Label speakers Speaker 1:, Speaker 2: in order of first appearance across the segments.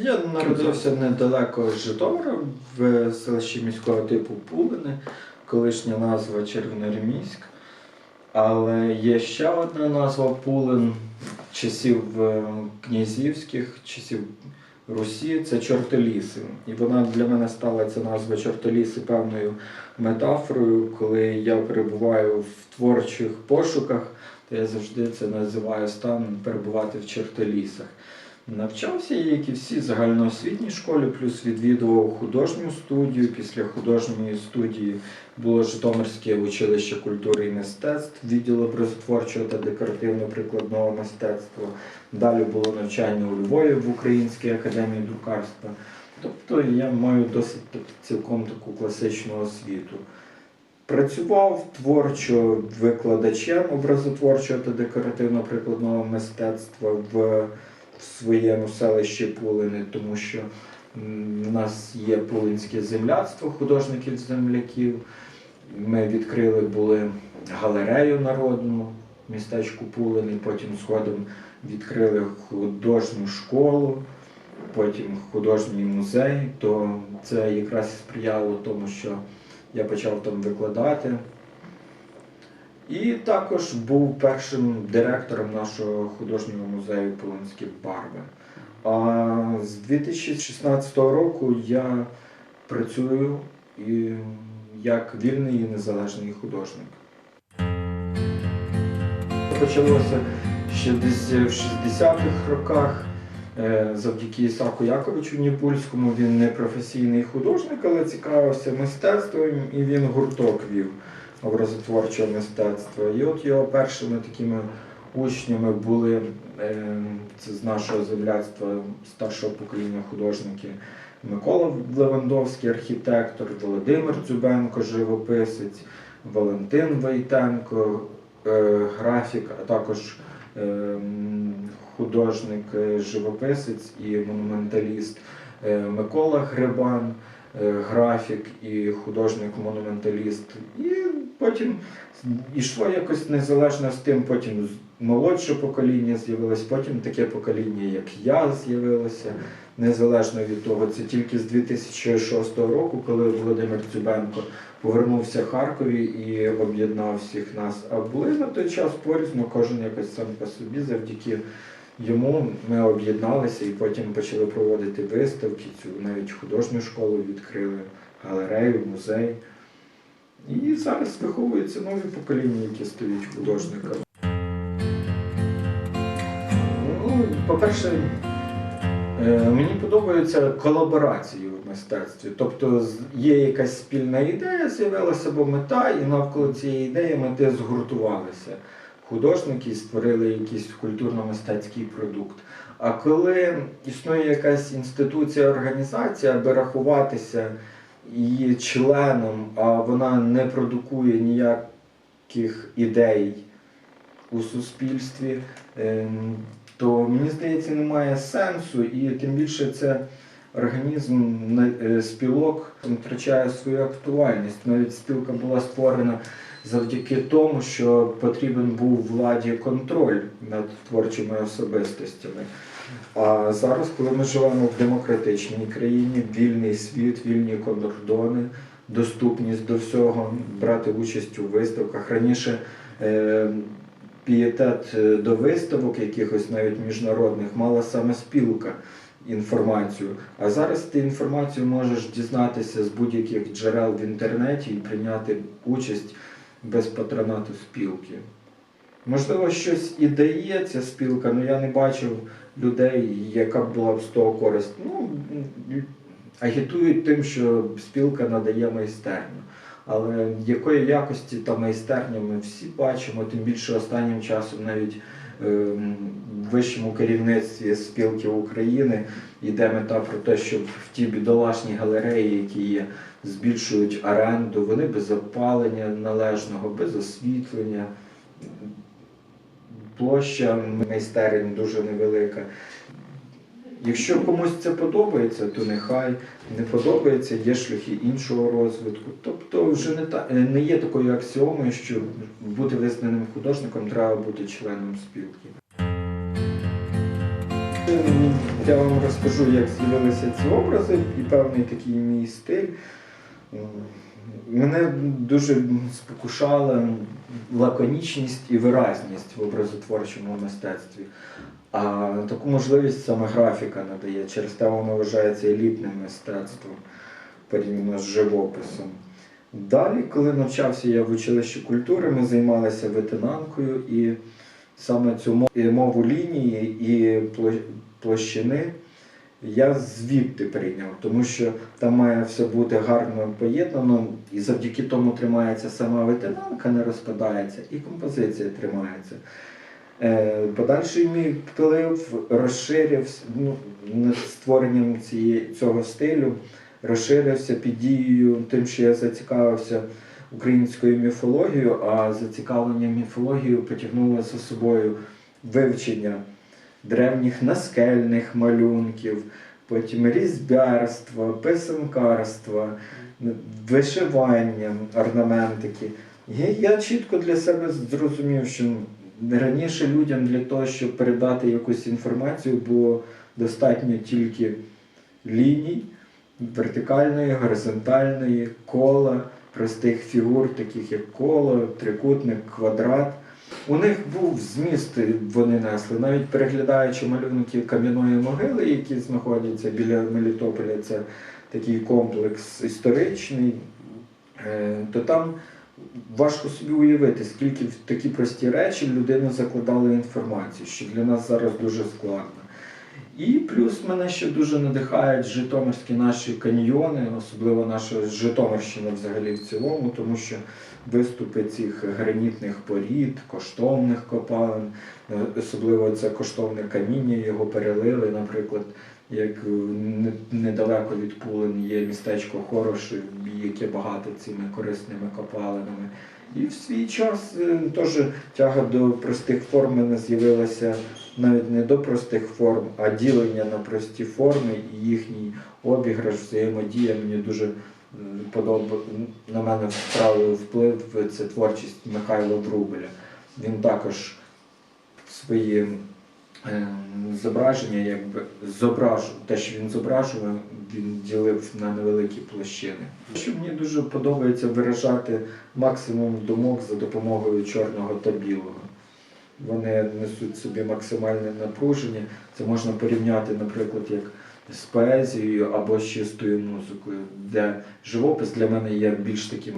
Speaker 1: Я народився недалеко з Житомира в селищі міського типу Пулини, колишня назва Червонореміськ. Але є ще одна назва Пулин часів е, князівських, часів Русі це чортоліси. І вона для мене стала ця назва чортоліси певною метафорою. Коли я перебуваю в творчих пошуках, то я завжди це називаю стан перебувати в чортолісах. Навчався я, як і всі, в загальноосвітній школі, плюс відвідував художню студію. Після художньої студії було Житомирське училище культури і мистецтв, відділ образотворчого та декоративно-прикладного мистецтва. Далі було навчання у Львові в Українській академії друкарства. Тобто я маю досить цілком таку класичну освіту. Працював творчо викладачем образотворчого та декоративно-прикладного мистецтва в, в своєму селищі Пулини, тому що в нас є Пулинське земляцтво художників-земляків. Ми відкрили були галерею народну містечку Пулини, потім згодом відкрили художню школу, потім художній музей. То це якраз сприяло тому, що я почав там викладати. І також був першим директором нашого художнього музею Полонські барви. А з 2016 року я працюю як вільний і незалежний художник. Почалося ще десь в 60-х роках. Е, Завдяки Ісаку Яковичу Ніпульському він не професійний художник, але цікавився мистецтвом і він гурток вів образотворчого мистецтва. І от його першими такими учнями були е, це з нашого земляцтва старшого покоління художники Микола Левандовський, архітектор, Володимир Дзюбенко, живописець, Валентин Войтенко, е, графік, а також е, художник, живописець і монументаліст Микола Грибан, графік і художник-монументаліст. І потім йшло якось незалежно з тим, потім молодше покоління з'явилось, потім таке покоління, як я, з'явилося. Незалежно від того, це тільки з 2006 року, коли Володимир Дзюбенко повернувся в Харкові і об'єднав всіх нас. А були на той час порізно, кожен якось сам по собі. Завдяки йому ми об'єдналися і потім почали проводити виставки, цю навіть художню школу відкрили, галерею, музей. І зараз виховуються нові покоління, які стають художниками. Ну, по-перше, Е, Мені подобаються колаборації в мистецтві. Тобто є якась спільна ідея, з'явилася або мета, і навколо цієї ідеї мети згуртувалися. Художники створили якийсь культурно-мистецький продукт. А коли існує якась інституція, організація, аби рахуватися її членом, а вона не продукує ніяких ідей у суспільстві, ем, то мені здається, немає сенсу, і тим більше це організм е, спілок втрачає свою актуальність. Навіть спілка була створена завдяки тому, що потрібен був владі контроль над творчими особистостями. А зараз, коли ми живемо в демократичній країні, вільний світ, вільні кордони, доступність до всього, брати участь у виставках. Раніше е, пієтет е, до виставок, якихось навіть міжнародних, мала саме спілка інформацію. А зараз ти інформацію можеш дізнатися з будь-яких джерел в інтернеті і прийняти участь без патронату спілки. Можливо, щось і дає ця спілка, але я не бачив людей, яка б була б з того користь. Ну, агітують тим, що спілка надає майстерню. Але якої якості та майстерня ми всі бачимо, тим більше останнім часом навіть ем, в вищому керівництві спілки України йде мета про те, щоб в ті бідолашні галереї, які є, збільшують оренду, вони без опалення належного, без освітлення. Площа майстерень дуже невелика. Якщо комусь це подобається, то нехай не подобається, є шляхи іншого розвитку. Тобто вже не та не є такою аксіомою, що бути визнаним художником треба бути членом спілки. Я вам розкажу, як з'явилися ці образи і певний такий мій стиль. Мене дуже спокушала лаконічність і виразність в образотворчому мистецтві. А таку можливість саме графіка надає. Через те воно вважається елітним мистецтвом порівняно з живописом. Далі, коли навчався я в училищі культури, ми займалися ветенанкою і саме цю мову лінії і площини я звідти прийняв, тому що там має все бути гарно поєднано, і завдяки тому тримається сама ветенанка, не розпадається, і композиція тримається. Е, Подальший мій вплив розширився ну, створенням цієї, цього стилю, розширився під дією тим, що я зацікавився українською міфологією, а зацікавлення міфологією потягнуло за собою вивчення древніх наскельних малюнків, потім різьбярства, писанкарства, вишивання, орнаментики. І я чітко для себе зрозумів, що раніше людям для того, щоб передати якусь інформацію, було достатньо тільки ліній, вертикальної, горизонтальної, кола, простих фігур, таких як коло, трикутник, квадрат. У них був зміст, вони несли. Навіть переглядаючи малюнки кам'яної могили, які знаходяться біля Мелітополя, це такий комплекс історичний, е, то там важко собі уявити, скільки в такі прості речі людина закладала інформацію, що для нас зараз дуже складно. І плюс мене ще дуже надихають житомирські наші каньйони, особливо наша Житомирщина взагалі в цілому, тому що виступи цих гранітних порід, коштовних копалин, е, особливо це коштовне каміння, його перелили, наприклад, як е, недалеко від Пулин є містечко Хорош, яке багато цими корисними копалинами. І в свій час е, теж тяга до простих форм мене з'явилася навіть не до простих форм, а ділення на прості форми і їхній обіграш, взаємодія мені дуже подобає, на мене справив вплив це творчість Михайла Врубеля. Він також свої е, зображення, якби зображу, те, що він зображував, він ділив на невеликі площини. Що мені дуже подобається виражати максимум думок за допомогою чорного та білого. Вони несуть собі максимальне напруження. Це можна порівняти, наприклад, як з поезією або з чистою музикою, де живопис для мене є більш таким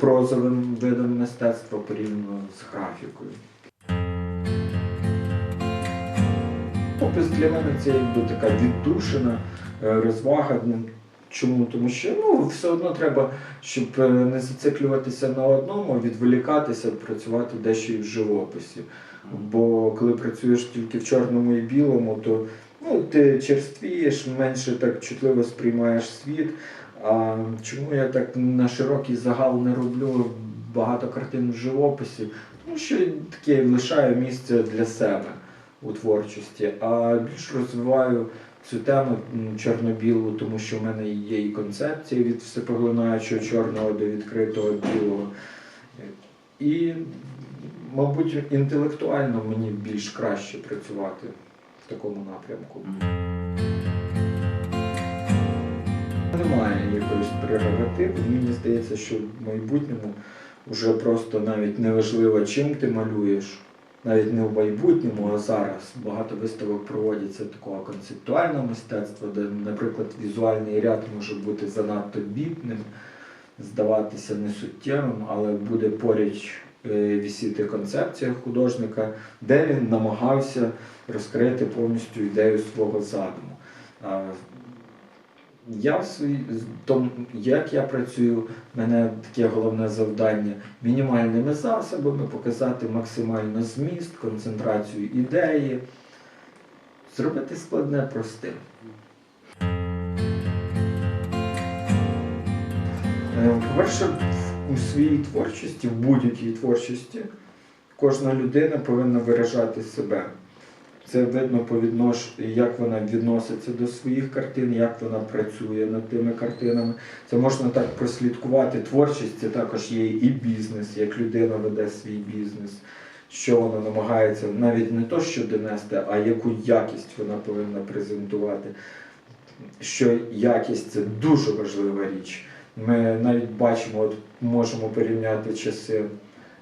Speaker 1: прозовим видом мистецтва порівняно з графікою. Опис для мене це якби така віддушина, е, розвага. Ну, Чому? Тому що ну, все одно треба, щоб е, не зациклюватися на одному, відволікатися, працювати дещо і в живописі. Бо коли працюєш тільки в чорному і білому, то ну, ти черствієш, менше так чутливо сприймаєш світ. А чому я так на широкий загал не роблю багато картин в живописі? Тому що таке лишаю місце для себе у творчості, а більш розвиваю цю тему чорно-білу, тому що в мене є і концепція від всепоглинаючого чорного до відкритого білого. І, мабуть, інтелектуально мені більш краще працювати в такому напрямку. Немає якоїсь прерогативи. Мені здається, що в майбутньому вже просто навіть не важливо, чим ти малюєш. Навіть не в майбутньому, а зараз багато виставок проводяться такого концептуального мистецтва, де, наприклад, візуальний ряд може бути занадто бідним, здаватися несуттєвим, але буде поруч е, висіти концепція художника, де він намагався розкрити повністю ідею свого задуму. Я в свій, том, як я працюю, в мене таке головне завдання мінімальними засобами показати максимально зміст, концентрацію ідеї, зробити складне простим. Е, По-перше, в- у своїй творчості, в будь-якій творчості, кожна людина повинна виражати себе. Це видно по віднош... як вона відноситься до своїх картин, як вона працює над тими картинами. Це можна так прослідкувати. Творчість це також є і бізнес, як людина веде свій бізнес. що воно намагається навіть не то, що донести, а яку якість вона повинна презентувати. Що якість це дуже важлива річ. Ми навіть бачимо, от можемо порівняти часи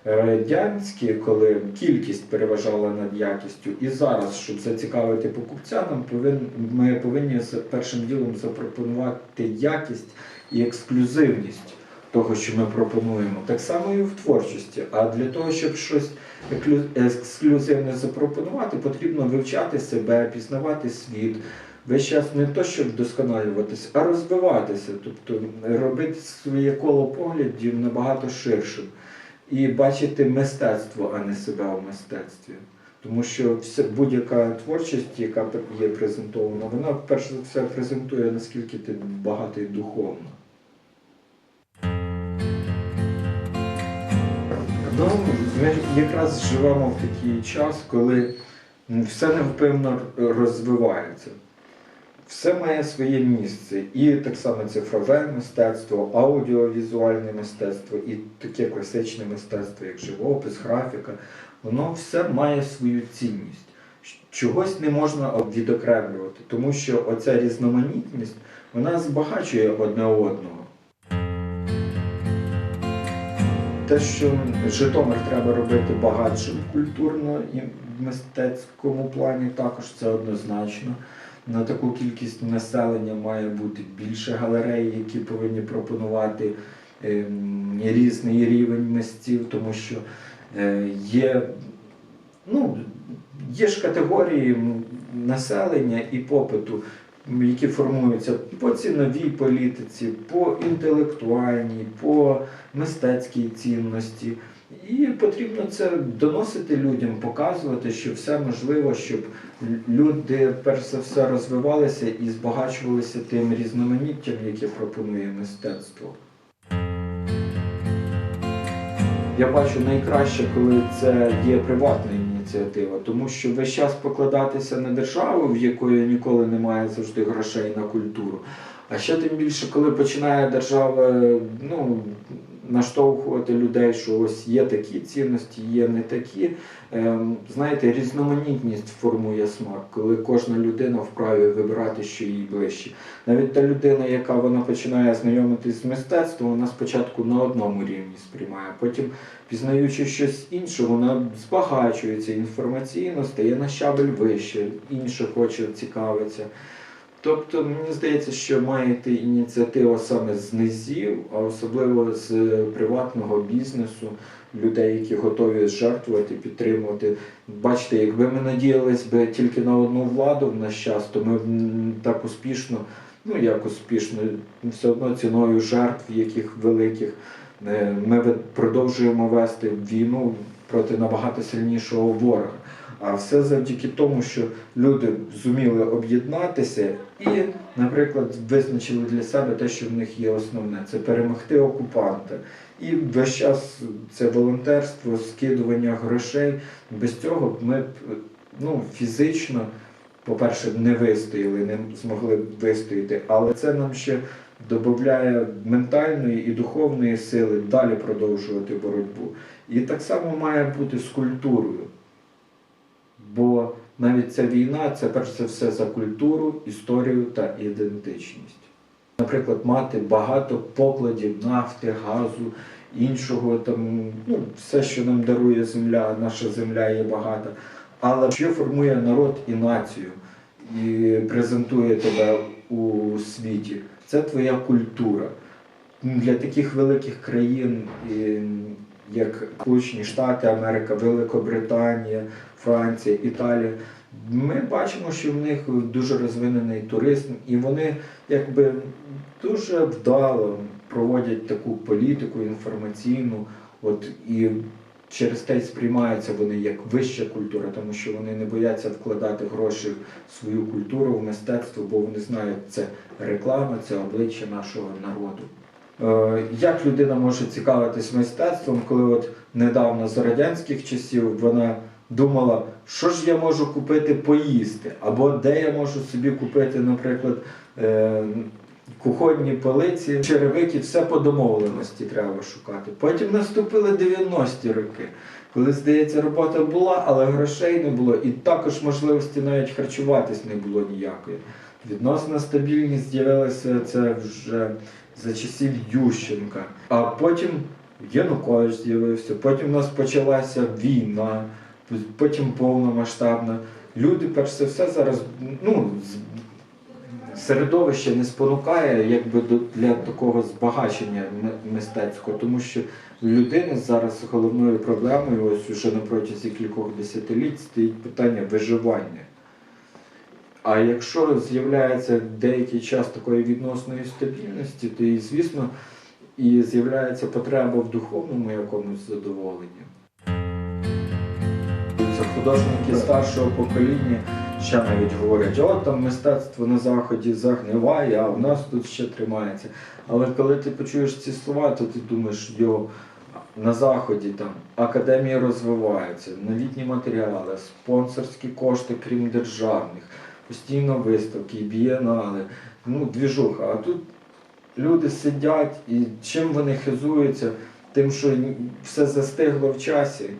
Speaker 1: радянські, коли кількість переважала над якістю. І зараз, щоб зацікавити покупця, нам повин, ми повинні першим ділом запропонувати якість і ексклюзивність того, що ми пропонуємо. Так само і в творчості. А для того, щоб щось ексклюзивне запропонувати, потрібно вивчати себе, пізнавати світ. Весь час не то, щоб вдосконалюватися, а розвиватися, тобто робити своє коло поглядів набагато ширшим і бачити мистецтво, а не себе в мистецтві. Тому що будь-яка творчість, яка є презентована, вона перш за все презентує, наскільки ти багатий духовно. Ну, ми якраз живемо в такий час, коли все невпинно розвивається. Все має своє місце. І так само цифрове мистецтво, аудіовізуальне мистецтво, і таке класичне мистецтво, як живопис, графіка, воно все має свою цінність. Чогось не можна відокремлювати, тому що оця різноманітність вона збагачує одне одного. Те, що Житомир треба робити багатшим культурно і в мистецькому плані, також це однозначно. На таку кількість населення має бути більше галерей, які повинні пропонувати ем, різний рівень мистців, тому що е, є, ну, є ж категорії населення і попиту, які формуються по ціновій політиці, по інтелектуальній, по мистецькій цінності. І потрібно це доносити людям, показувати, що все можливо, щоб люди перш за все розвивалися і збагачувалися тим різноманіттям, яке пропонує мистецтво. Я бачу найкраще, коли це є приватна ініціатива, тому що весь час покладатися на державу, в якої ніколи немає завжди грошей на культуру. А ще тим більше, коли починає держава ну, наштовхувати людей, що ось є такі цінності, є не такі. Ем, знаєте, різноманітність формує смак, коли кожна людина вправі вибирати, що їй ближче. Навіть та людина, яка вона починає знайомитись з мистецтвом, вона спочатку на одному рівні сприймає, потім, пізнаючи щось інше, вона збагачується інформаційно, стає на щабель вище, інше хоче цікавиться. Тобто, мені здається, що має йти ініціатива саме з низів, а особливо з приватного бізнесу, людей, які готові жертвувати, підтримувати. Бачите, якби ми надіялись би тільки на одну владу в наш час, то ми б так успішно, ну як успішно, все одно ціною жертв, яких великих, е, ми продовжуємо вести війну проти набагато сильнішого ворога. А все завдяки тому, що люди зуміли об'єднатися і, наприклад, визначили для себе те, що в них є основне це перемогти окупанта. І весь час це волонтерство, скидування грошей. Без цього ми б ну, фізично, по-перше, не вистояли, не змогли б вистояти, але це нам ще додає ментальної і духовної сили далі продовжувати боротьбу. І так само має бути з культурою. Бо навіть ця війна це перш за все за культуру, історію та ідентичність. Наприклад, мати багато покладів нафти, газу, іншого там, ну, все, що нам дарує земля, наша земля є багата. Але що формує народ і націю і презентує тебе у світі, це твоя культура. Для таких великих країн, як Сполучені Штати, Америка, Великобританія, Франція, Італія, ми бачимо, що в них дуже розвинений туризм, і вони якби дуже вдало проводять таку політику інформаційну, от і через те сприймаються вони як вища культура, тому що вони не бояться вкладати гроші в свою культуру, в мистецтво, бо вони знають, це реклама, це обличчя нашого народу. Е, Як людина може цікавитись мистецтвом, коли от недавно за радянських часів вона думала, що ж я можу купити поїсти, або де я можу собі купити, наприклад, е, кухонні полиці, черевики, все по домовленості треба шукати. Потім наступили 90-ті роки. Коли, здається, робота була, але грошей не було, і також можливості навіть харчуватись не було ніякої. Відносна стабільність з'явилася це вже за часів Ющенка. А потім Янукович з'явився, потім у нас почалася війна, потім повномасштабна. Люди, перш за все, зараз ну, середовище не спонукає якби для такого збагачення мистецького, тому що людини зараз головною проблемою, ось уже на протязі кількох десятиліть, стоїть питання виживання. А якщо з'являється деякий час такої відносної стабільності, то і, звісно, і з'являється потреба в духовному якомусь задоволенні. Це художники старшого покоління ще навіть говорять, от там мистецтво на заході загниває, а в нас тут ще тримається. Але коли ти почуєш ці слова, то ти думаєш, йо, на заході там академії розвиваються, новітні матеріали, спонсорські кошти, крім державних, постійно виставки, бієнали, ну, двіжуха. А тут люди сидять і чим вони хизуються? Тим, що все застигло в часі,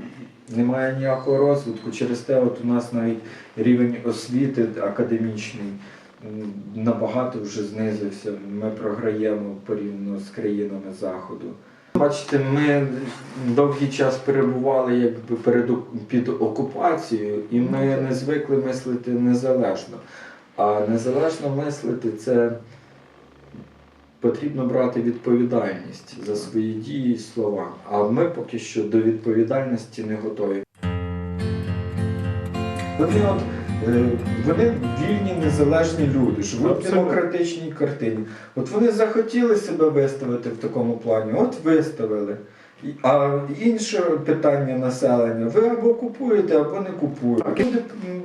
Speaker 1: немає ніякого розвитку. Через те, от у нас навіть рівень освіти академічний набагато вже знизився. Ми програємо порівняно з країнами Заходу. Бачите, ми довгий час перебували якби перед під окупацією, і ми не звикли мислити незалежно. А незалежно мислити це потрібно брати відповідальність за свої дії і слова. А ми поки що до відповідальності не готові. Вони от вони вільні, незалежні люди, живуть в демократичній картині. От вони захотіли себе виставити в такому плані, от виставили. А інше питання населення: ви або купуєте, або не купуєте. Люди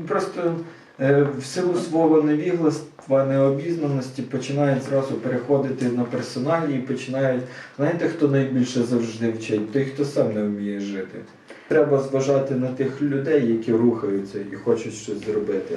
Speaker 1: просто е, в силу свого невігластва, необізнаності починають зразу переходити на персоналі і починають. Знаєте, хто найбільше завжди вчить? Той, хто сам не вміє жити. Треба зважати на тих людей, які рухаються і хочуть щось зробити.